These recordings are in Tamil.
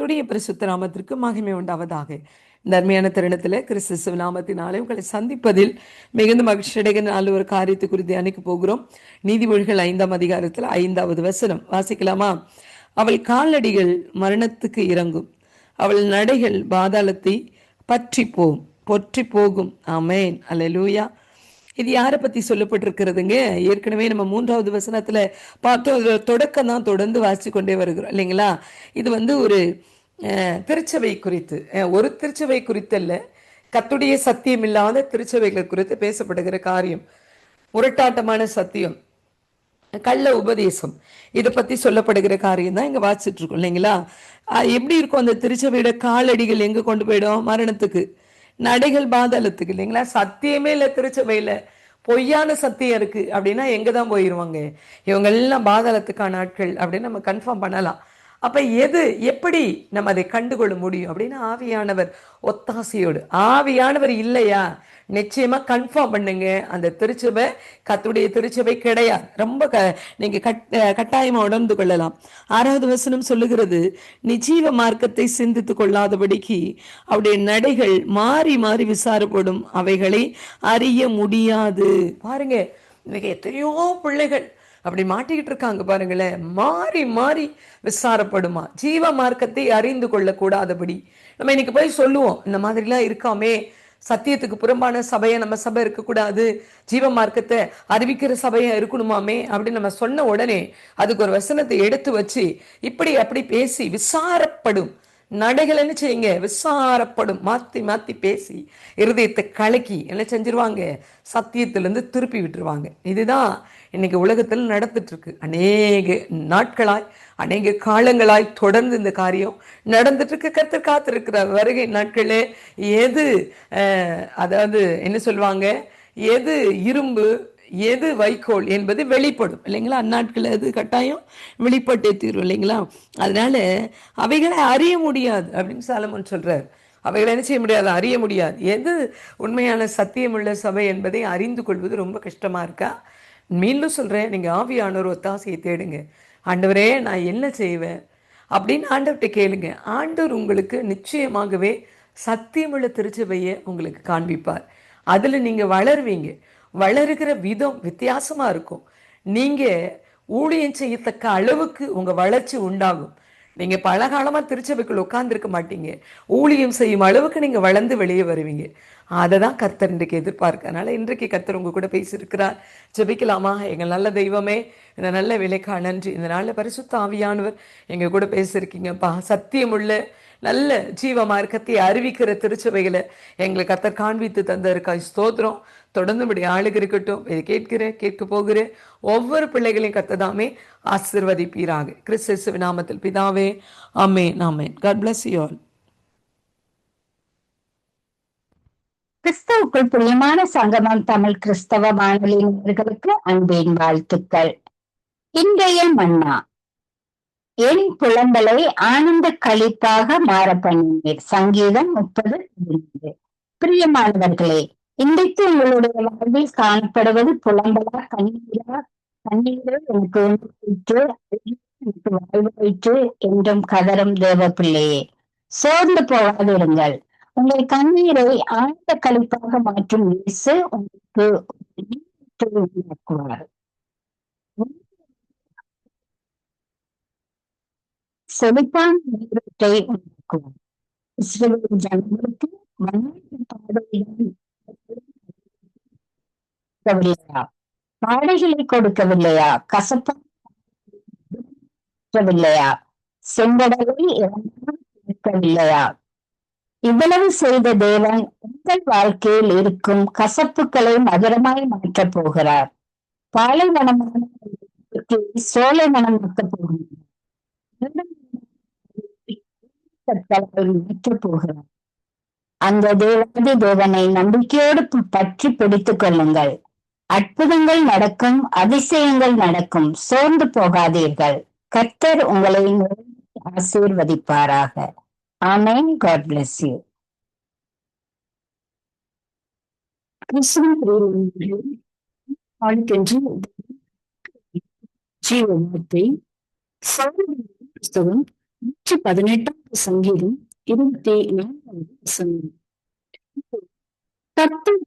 துடைய பரிசுத்த நாமத்திற்கு மகிமை உண்டாவதாக. இந்த அருமையான தருணத்தில் கிறிஸ்து நாமத்தினாலே உங்களை சந்திப்பதில் மிகுந்த மகிழ்ச்சியடைய நாலு ஒரு காரியத்தை குறித்து அணைக்க போகிறோம். நீதிமொழிகள் ஐந்தாம் அதிகாரத்தில் ஐந்தாவது வசனம். வாசிக்கலாமா? அவள் காலடிகள் மரணத்துக்கு இறங்கும். அவள் நடைகள் பாதாளத்தை பற்றி போகும் பொற்றி போகும் அமேன் அல்லேலூயா இது யாரை பத்தி சொல்லப்பட்டிருக்கிறதுங்க? ஏற்கனவே நம்ம மூன்றாவது வசனத்துல பார்த்தோம். தொடக்கம் தான் தொடர்ந்து வாசிச்சு கொண்டே வருகிறோம் இல்லைங்களா? இது வந்து ஒரு திருச்சபை குறித்து. ஒரு திருச்சபை குறித்தல்ல கத்துடைய சத்தியம் இல்லாத திருச்சபைகள் குறித்து பேசப்படுகிற காரியம். முரட்டாட்டமான சத்தியம். கள்ள உபதேசம். இதை பத்தி சொல்லப்படுகிற காரியம் தான் இங்க வாசிச்சுட்டு இருக்கோம் இல்லைங்களா? எப்படி இருக்கும் அந்த திருச்சபையோட காலடிகள் எங்க கொண்டு போயிடும்? மரணத்துக்கு. நடைகள் பாதாளத்துக்கு இல்லைங்களா? சத்தியமே இல்லை திருச்சபையில். பொய்யான சத்தியம் இருக்குது அப்படின்னா எங்கே தான் போயிடுவாங்க இவங்க எல்லாம் பாதாளத்துக்கான ஆட்கள் அப்படின்னு நம்ம கன்ஃபார்ம் பண்ணலாம். அப்போ எது எப்படி நம்ம அதை கண்டுகொள்ள முடியும்? அப்படின்னு ஆவியானவர் ஒத்தாசையோடு ஆவியானவர் இல்லையா? நிச்சயமா கன்ஃபார்ம் பண்ணுங்க. அந்த திருச்சபை கத்துடைய திருச்சபை கிடையாது. ரொம்ப க நீங்க கட் கட்டாயமாக கட்டாயமா உணர்ந்து கொள்ளலாம். ஆறாவது வசனம் சொல்லுகிறது நிஜீவ மார்க்கத்தை சிந்தித்து கொள்ளாதபடிக்கு அவருடைய நடைகள் மாறி மாறி விசாரப்படும். அவைகளை அறிய முடியாது. பாருங்க இன்னைக்கு எத்தனையோ பிள்ளைகள் அப்படி மாட்டிக்கிட்டு இருக்காங்க பாருங்களேன். மாறி மாறி விசாரப்படுமா? ஜீவ மார்க்கத்தை அறிந்து கொள்ளக்கூடாதபடி. நம்ம இன்னைக்கு போய் சொல்லுவோம் இந்த மாதிரிலாம் இருக்காமே. சத்தியத்துக்கு புறம்பான சபையை நம்ம சபை இருக்கக்கூடாது. ஜீவ மார்க்கத்தை அறிவிக்கிற சபையா இருக்கணுமாமே அப்படின்னு நம்ம சொன்ன உடனே அதுக்கு ஒரு வசனத்தை எடுத்து வச்சு இப்படி அப்படி பேசி விசாரப்படும். நடைகள் என்ன செய்யுங்க? விசாரப்படும். மாத்தி மாத்தி பேசி இருதயத்தை கலக்கி என்ன செஞ்சிருவாங்க? சத்தியத்திலிருந்து திருப்பி விட்டுருவாங்க. இதுதான் இன்னைக்கு உலகத்தில் நடந்துட்டு இருக்கு அநேக நாட்களாய் அநேக காலங்களாய் தொடர்ந்து இந்த காரியம் நடந்துட்டு இருக்கு கத்து காத்திருக்கிறார். வருகை நாட்களே எது அதாவது என்ன சொல்லுவாங்க? எது இரும்பு எது வைக்கோல் என்பது வெளிப்படும். இல்லைங்களா? அந்நாட்கள் அது கட்டாயம் வெளிப்பட்டே தீரும். இல்லைங்களா? அதனால அவைகளை அறிய முடியாது அப்படின்னு சாலமன் சொல்கிறார் அவைகளை என்ன செய்ய முடியாது? அறிய முடியாது. எது உண்மையான சத்தியமுள்ள சபை என்பதை அறிந்து கொள்வது ரொம்ப கஷ்டமாக இருக்கா? மீண்டும் சொல்கிறேன் நீங்கள் ஆவியானோர் ஒத்தாசையை தேடுங்க. ஆண்டவரே நான் என்ன செய்வேன்? அப்படின்னு ஆண்டவர்கிட்ட கேளுங்க. ஆண்டவர் உங்களுக்கு நிச்சயமாகவே சத்தியமுள்ள திருச்சபையை உங்களுக்கு காண்பிப்பார். அதில் நீங்கள் வளருவீங்க. வளருகிற விதம் வித்தியாசமா இருக்கும். நீங்க ஊழியம் செய்யத்தக்க அளவுக்கு உங்க வளர்ச்சி உண்டாகும். நீங்க பல காலமா திருச்சபைக்குள்ள உட்கார்ந்திருக்க மாட்டீங்க. ஊழியம் செய்யும் அளவுக்கு நீங்கள் வளர்ந்து வெளியே வருவீங்க. அதை தான் கர்த்தர் இன்றைக்கு எதிர்பார்க்க. அதனால் இன்றைக்கு கர்த்தர் உங்க கூட பேசியிருக்கிறார். ஜெபிக்கலாமா? எங்கள் நல்ல தெய்வமே இந்த நல்ல விலைக்கா நன்றி. இந்த நாளில் பரிசுத்த ஆவியானவர் எங்கள் கூட பேசியிருக்கீங்கப்பா. சத்தியமுள்ள நல்ல ஜீவ மார்க்கத்தை அறிவிக்கிற திருச்சபைகளை எங்களை கத்தர் காண்பித்து தந்திருக்கா ஸ்தோத்திரம். தொடர்ந்து இப்படி ஆளுக இருக்கட்டும். இதை கேட்கிற கேட்க போகிற ஒவ்வொரு பிள்ளைகளையும் கத்ததாமே ஆசிர்வதிப்பீராக. கிறிஸ்து நாமத்தில் பிதாவே அம்மே நாமே காட் பிளஸ் யூ ஆல் கிறிஸ்தவுக்குள் பிரியமான சங்கமம் தமிழ் கிறிஸ்தவ வானொலியினர்களுக்கு அன்பின் வாழ்த்துக்கள். இன்றைய மன்னா. என் புலம்பலை ஆனந்த கழிப்பாக மாற பண்ணினீர். சங்கீதம் முப்பது பதினைந்து. பிரியமானவர்களே இன்றைக்கு உங்களுடைய வாழ்வில் காணப்படுவது புலம்பலா கண்ணீரா கண்ணீரே எனக்கு உணர்த்திற்று எனக்கு வாழ்வாயிற்று என்றும் கதரும் தேவ பிள்ளையே சோர்ந்து போகாதிருங்கள். உங்கள் கண்ணீரை ஆழ்ந்த கழிப்பாக மாற்றும் இயேசு உங்களுக்கு உண்டாக்குவார் செழிப்பான நீரூற்றை உண்டாக்குவார் இஸ்ரவேல் ஜனங்களுக்கு மன்னாவின் பாடைகளை கொடுக்கவில்லையா? கசப்பாவில்லையா செங்கடலை இருக்கவில்லையா இவ்வளவு செய்த தேவன் உங்கள் வாழ்க்கையில் இருக்கும் கசப்புகளை மதுரமாய் மாற்றப் போகிறார். பாலைவனமான சோலை சோலைவனமாக்கப் போகிறார் மாற்றப் போகிறார். அந்த தேவாதி தேவனை நம்பிக்கையோடு பற்றி பிடித்துக் கொள்ளுங்கள். அற்புதங்கள் நடக்கும் அதிசயங்கள் நடக்கும் சோர்ந்து போகாதீர்கள். கர்த்தர் உங்களை ஆசீர்வதிப்பாராக. ஆமேன் காட் பிளஸ் யூ வாழ்க்கென்று ஜீவ வார்த்தை புஸ்தகம் நூற்றி பதினெட்டாம் சங்கீதம் இருபத்தி நான்காவது வசனம் கர்த்தர்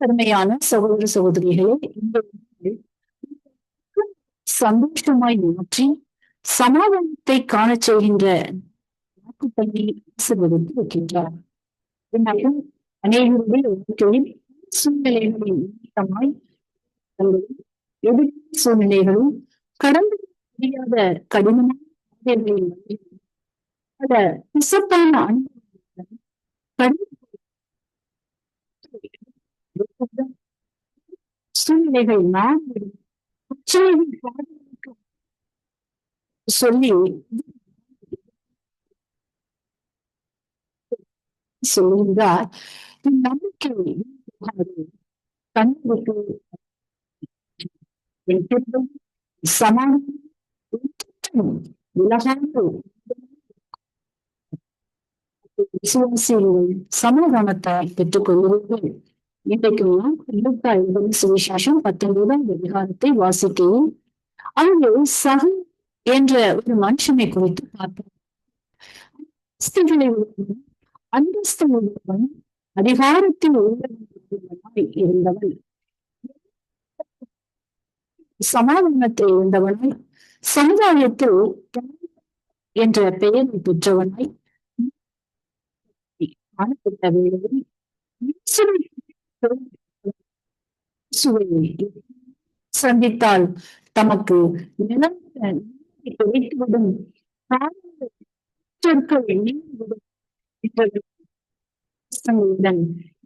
அருமையான சகோதர சகோதரிகளே சந்தோஷமாய் மாற்றி சமாதானத்தை காணச் செய்கின்ற வாக்குப்பள்ளி ஆசீர்வதித்து வைக்கின்றார். அநேகருடைய வாழ்க்கையில் சூழ்நிலைகளின் நிமித்தமாய் எதிர்ப்பு சூழ்நிலைகளும் கடந்து முடியாத கடினமான பல பிசப்பான அனுபவங்களும் கடந்து சூழ்நிலைகள் நான் சொல்லி சொல்லுகின்றார் நம்பிக்கை கண்ணுக்கு சமாதானம் உலகாண்டு விசுவாசிகள் சமாதானத்தை பெற்றுக் கொள்கிறீர்கள் இன்றைக்கு நாம் லூக்கா எழுதின சுவிசேஷம் பத்தொன்பதாம் அதிகாரத்தை வாசிக்கையில் அங்கு சக என்ற ஒரு மனுஷனை குறித்து பார்ப்போம். அந்தஸ்துகளை உள்ளவன், அந்தஸ்து உள்ளவன் அதிகாரத்தில் உள்ளவனாய் இருந்தவன். சமாதானத்தை இருந்தவனாய் சமுதாயத்தில் என்ற பெயரை பெற்றவனாய் காணப்பட்ட வேளையில் சந்தித்தால் தமக்கு நிலந்த கிடைத்துவிடும் சொற்கள்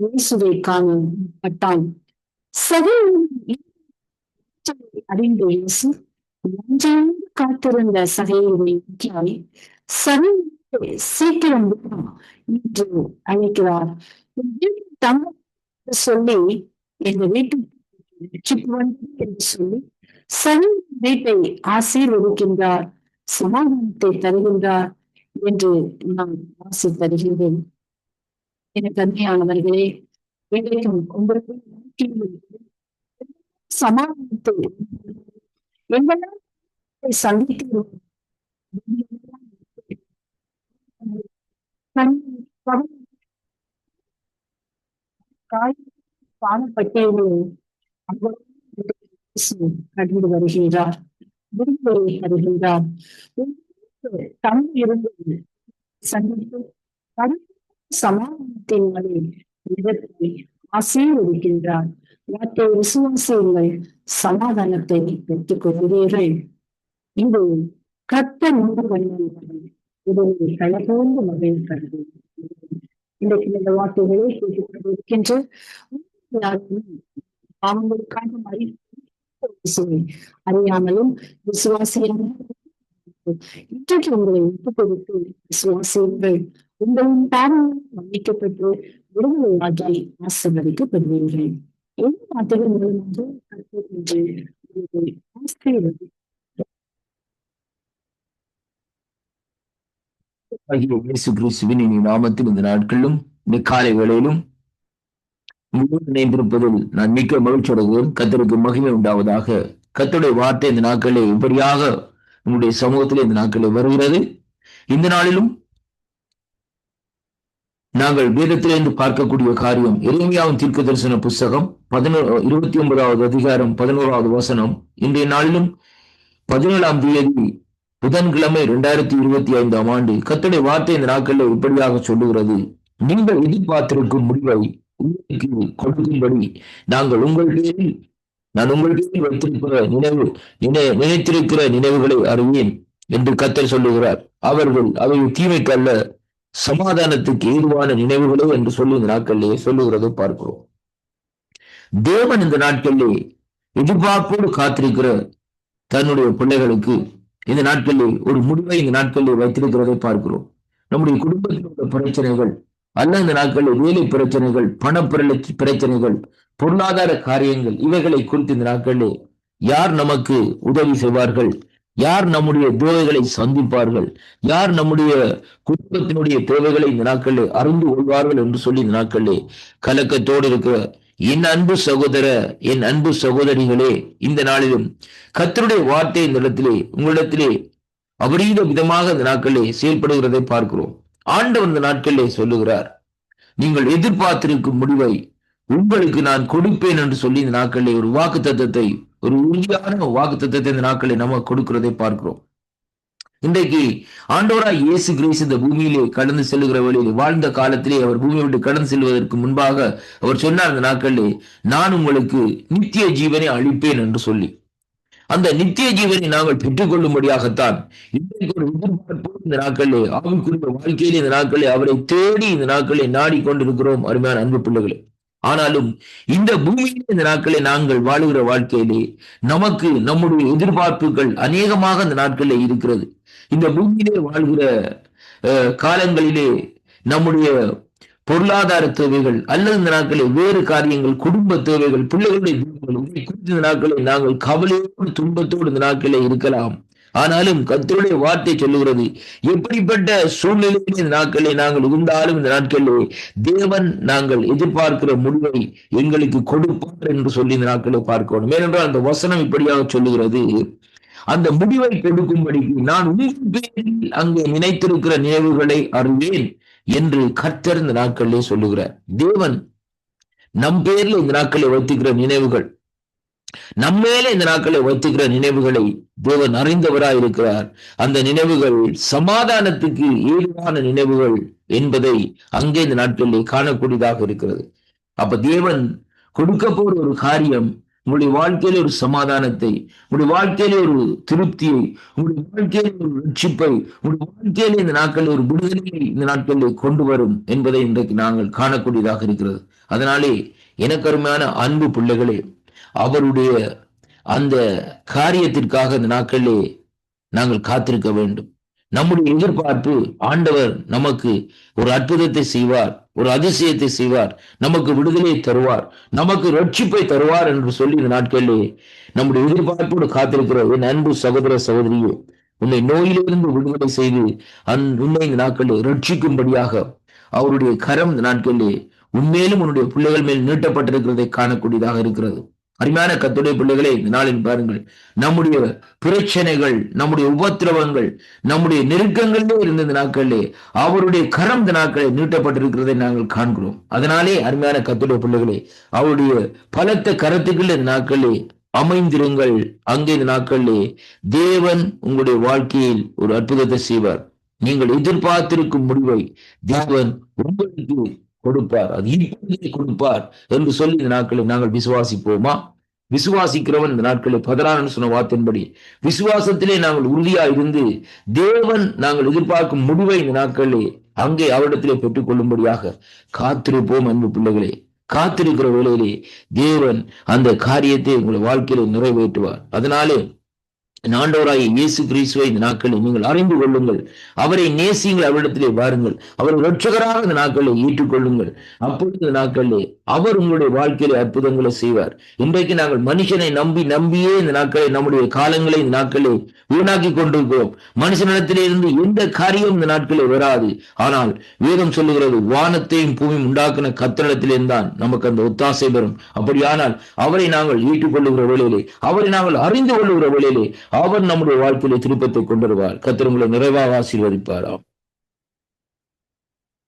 இயேசுவை காணப்பட்டான் சகல் அறிந்த இயேசு நன்றாக காத்திருந்த சகையை நோக்கி சகை சீக்கிரம் என்று அழைக்கிறார். உன் சொல்லி எங்க வீட்டுக்கு என்று சொல்லி சகை வீட்டை ஆசீர்வதிக்கின்றார் சமாதானத்தை தருகின்றார் என்று நான் ஆசை தருகின்றேன் எனக்கு அருமையானவர்களே இன்றைக்கும் உங்களுக்கு வாழ்க்கையில் சமாதானத்தை எங்களால் சந்திக்கிறோம் காய் காணப்பட்டேன் கடந்து வருகின்றார். விடுமுறை தருகின்றார் தம் இருந்து சந்தித்து சமாதானத்தின் சமாதானத்தினாலே இடத்தை ஆசீர்வதிக்கின்றார். வார்த்தை விசுவாசியுங்கள் சமாதானத்தை பெற்றுக் கொள்கிறீர்கள் இது கத்த முன்பு பண்ணுங்கள் இது மகிழ் கருது இன்றைக்கு இந்த வார்த்தைகளை கேட்டுக் அவங்களுக்காக அறியாமலும் விசுவாசியாக இன்றைக்கு உங்களை ஒப்பு கொடுத்து விசுவாசியுங்கள். உங்களின் பாவங்கள் மன்னிக்கப்பட்டு விடுதலையாகி ஆசீர்வதிக்கப்படுவீர்கள். எந்த வார்த்தைகள் மூலமாக இயேசு கிறிஸ்துவின் இனி நாமத்தில் இந்த நாட்களிலும் இந்த காலை வேளையிலும் நினைந்திருப்பதில் இணைந்திருப்பதில் நான் மிக்க மகிழ்ச்சி கத்தருக்கு மகிமை உண்டாவதாக. கத்தருடைய வார்த்தை இந்த நாட்களில் இப்படியாக நம்முடைய சமூகத்தில் இந்த நாட்களில் வருகிறது. இந்த நாளிலும் நாங்கள் வேதத்திலிருந்து பார்க்கக்கூடிய காரியம் எளிமையாவும் தீர்க்க தரிசன புஸ்தகம் பதினோரு இருபத்தி ஒன்பதாவது அதிகாரம் பதினோராவது வசனம். இன்றைய நாளிலும் பதினேழாம் தேதி புதன்கிழமை இரண்டாயிரத்தி இருபத்தி ஐந்தாம் ஆண்டு கத்தடை வார்த்தை இந்த நாட்களில் இப்படியாக சொல்லுகிறது. நீங்கள் எதிர்பார்த்திருக்கும் முடிவை உங்களுக்கு கொடுக்கும்படி நாங்கள் உங்கள் பேரில் நான் உங்கள் பேரில் வைத்திருக்கிற நினைவு நினைத்திருக்கிற நினைவுகளை அறிவேன் என்று கத்தர் சொல்லுகிறார். அவர்கள் அவை தீமைக்கு அல்ல சமாதானத்துக்கு ஏதுவான நினைவுகளே என்று சொல்லி இந்த நாட்களிலே சொல்லுகிறதை பார்க்கிறோம். தேவன் இந்த நாட்களிலே எதிர்பார்ப்போடு காத்திருக்கிற தன்னுடைய பிள்ளைகளுக்கு இந்த நாட்களில் ஒரு முடிவை இந்த நாட்களில் வைத்திருக்கிறதை பார்க்கிறோம். நம்முடைய குடும்பத்தில் உள்ள பிரச்சனைகள் அல்ல இந்த நாட்களில் வேலை பிரச்சனைகள் பண பிரச்சனைகள் பொருளாதார காரியங்கள் இவைகளை குறித்து இந்த நாட்களில் யார் நமக்கு உதவி செய்வார்கள்? யார் நம்முடைய தேவைகளை சந்திப்பார்கள்? யார் நம்முடைய குடும்பத்தினுடைய தேவைகளை இந்த நாட்களில் அறிந்து கொள்வார்கள் என்று சொல்லி இந்த நாட்களே கலக்கத்தோடு இருக்கிற என் அன்பு சகோதர என் அன்பு சகோதரிகளே இந்த நாளிலும் கத்தருடைய வார்த்தை இந்த இடத்திலே உங்களிடத்திலே அபரீத விதமாக இந்த நாட்களிலே செயல்படுகிறதை பார்க்கிறோம். ஆண்டவர் இந்த நாட்களிலே சொல்லுகிறார் நீங்கள் எதிர்பார்த்திருக்கும் முடிவை உங்களுக்கு நான் கொடுப்பேன் என்று சொல்லி இந்த நாட்களிலே ஒரு வாக்கு தத்துவத்தை ஒரு உறுதியான வாக்கு தத்தத்தை இந்த நாட்களில் நம்ம கொடுக்கிறதை பார்க்கிறோம். இன்றைக்கு ஆண்டோரா இயேசு கிறிஸ்து இந்த பூமியிலே கடந்து செல்லுகிற வழியில் வாழ்ந்த காலத்திலே அவர் பூமியை விட்டு கடந்து செல்வதற்கு முன்பாக அவர் சொன்னார் இந்த நாட்களிலே நான் உங்களுக்கு நித்திய ஜீவனை அளிப்பேன் என்று சொல்லி. அந்த நித்திய ஜீவனை நாங்கள் பெற்றுக்கொள்ளும்படியாகத்தான் இன்றைக்கு ஒரு எதிர்பார்ப்பு இந்த நாட்களிலே ஆவிக்குரிய வாழ்க்கையிலே இந்த நாட்களிலே அவரை தேடி இந்த நாட்களை நாடிக்கொண்டிருக்கிறோம். அருமையான அன்பு பிள்ளைகளே. ஆனாலும் இந்த பூமியிலே இந்த நாட்களை நாங்கள் வாழுகிற வாழ்க்கையிலே நமக்கு நம்முடைய எதிர்பார்ப்புகள் அநேகமாக இந்த நாட்களில் இருக்கிறது. இந்த பூமியிலே வாழ்கிற அஹ், காலங்களிலே நம்முடைய பொருளாதார தேவைகள் அல்லது இந்த நாட்களில் வேறு காரியங்கள் குடும்ப தேவைகள் பிள்ளைகளுடைய தேவைகள் இதை நாட்களை நாங்கள் கவலையோடு துன்பத்தோடு இந்த நாட்களில் இருக்கலாம். ஆனாலும் கர்த்தருடைய வார்த்தை சொல்லுகிறது. எப்படிப்பட்ட சூழ்நிலையில் இந்த நாட்களை நாங்கள் உகுந்தாலும் இந்த நாட்களிலே தேவன் நாங்கள் எதிர்பார்க்கிற முடிவை எங்களுக்கு கொடுப்பார் என்று சொல்லி இந்த நாட்களை பார்க்கணும். ஏனென்றால் அந்த வசனம் இப்படியாக சொல்லுகிறது. அந்த முடிவை கொடுக்கும்படிக்கு நான் உங்கள் பேரில் அங்கே நினைத்திருக்கிற நினைவுகளை அறிவேன் என்று கர்த்தர் இந்த நாட்களிலே சொல்லுகிறார். தேவன் நம் பேர்ல இந்த நாட்களை வைத்துக்கிற நினைவுகள் நம்மேல இந்த நாட்களை வைத்துக்கிற நினைவுகளை தேவன் அறிந்தவராய் இருக்கிறார். அந்த நினைவுகள் சமாதானத்துக்கு ஏதுவான நினைவுகள் என்பதை அங்கே இந்த நாட்களிலே காணக்கூடியதாக இருக்கிறது. அப்ப தேவன் கொடுக்க போற ஒரு காரியம் உங்களுடைய வாழ்க்கையில ஒரு சமாதானத்தை உங்களுடைய வாழ்க்கையில ஒரு திருப்தியை உங்களுடைய வாழ்க்கையில ஒரு ரட்சிப்பை உங்களுடைய வாழ்க்கையில இந்த நாட்களில் ஒரு விடுதலையை இந்த நாட்களில் கொண்டு வரும் என்பதை இன்றைக்கு நாங்கள் காணக்கூடியதாக இருக்கிறது. அதனாலே எனக்கு அருமையான அன்பு பிள்ளைகளே அவருடைய அந்த காரியத்திற்காக இந்த நாட்களிலே நாங்கள் காத்திருக்க வேண்டும். நம்முடைய எதிர்பார்ப்பு ஆண்டவர் நமக்கு ஒரு அற்புதத்தை செய்வார் ஒரு அதிசயத்தை செய்வார் நமக்கு விடுதலை தருவார் நமக்கு ரட்சிப்பை தருவார் என்று சொல்லி இந்த நாட்களிலே நம்முடைய எதிர்பார்ப்போடு காத்திருக்கிற என் அன்பு சகோதர சகோதரியே உன்னை நோயிலிருந்து விடுதலை செய்து அந் உன்னை இந்த நாட்களில் ரட்சிக்கும்படியாக அவருடைய கரம் இந்த நாட்களிலே உண்மையிலும் உன்னுடைய பிள்ளைகள் மேல் நீட்டப்பட்டிருக்கிறதை காணக்கூடியதாக இருக்கிறது. அருமையான கத்துடைய பிள்ளைகளே இந்த நாளில் பாருங்கள். நம்முடைய பிரச்சனைகள் நம்முடைய உபத்திரவங்கள் நம்முடைய நெருக்கங்களிலே இருந்த இந்த நாட்களிலே அவருடைய கரம் இந்த நாட்களில் நீட்டப்பட்டிருக்கிறதை நாங்கள் காண்கிறோம். அதனாலே அருமையான கத்துடைய பிள்ளைகளே அவருடைய பலத்த கரத்துக்குள்ள இந்த நாட்களிலே அமைந்திருங்கள். அங்கே இந்த நாட்களிலே தேவன் உங்களுடைய வாழ்க்கையில் ஒரு அற்புதத்தை செய்வார். நீங்கள் எதிர்பார்த்திருக்கும் முடிவை தேவன் உங்களுக்கு கொடுப்பார். அது இப்பொழுதே கொடுப்பார் என்று சொல்லி இந்த நாட்களில் நாங்கள் விசுவாசிப்போமா? விசுவாசிக்கிறவன் இந்த நாட்களில் பதறான்னு சொன்ன வார்த்தையின்படி. விசுவாசத்திலே நாங்கள் உறுதியா இருந்து தேவன் நாங்கள் எதிர்பார்க்கும் முடிவை இந்த நாட்களிலே அங்கே அவரிடத்திலே பெற்றுக் கொள்ளும்படியாக காத்திருப்போம் அன்பு பிள்ளைகளே. காத்திருக்கிற வேளையிலே தேவன் அந்த காரியத்தை உங்களை வாழ்க்கையில நிறைவேற்றுவார். அதனாலே ஆண்டவராய் இயேசு கிறிஸ்துவை இந்த நாட்களில் நீங்கள் அறிந்து கொள்ளுங்கள். அவரை நேசியுங்கள் அவரிடத்திலே வாருங்கள். அவர் ரட்சகராக இந்த நாட்களை ஏற்றுக்கொள்ளுங்கள். அப்பொழுது இந்த நாட்களிலே அவர் உங்களுடைய வாழ்க்கையிலே அற்புதங்களை செய்வார். இன்றைக்கு நாங்கள் மனுஷனை நம்பி நம்பியே இந்த நாட்களை நம்முடைய காலங்களை இந்த நாட்களை வீணாக்கி கொண்டிருக்கிறோம். மனுஷனிடத்திலே இருந்து எந்த காரியம் இந்த நாட்களில் வராது. ஆனால் வேதம் சொல்லுகிறது வானத்தையும் பூமியும் உண்டாக்கின கத்திரத்திலே தான் நமக்கு அந்த ஒத்தாசை பெறும் அப்படியானால் அவரை நாங்கள் ஏற்றுக்கொள்ளுகிற வேளையிலே அவரை நாங்கள் அறிந்து கொள்ளுகிற வேளையிலே அவர் நம்முடைய வாழ்க்கையிலே திருப்பத்தை கொண்டு வருவார். கத்திரங்களை நிறைவாக ஆசீர்வதிப்பாராம்.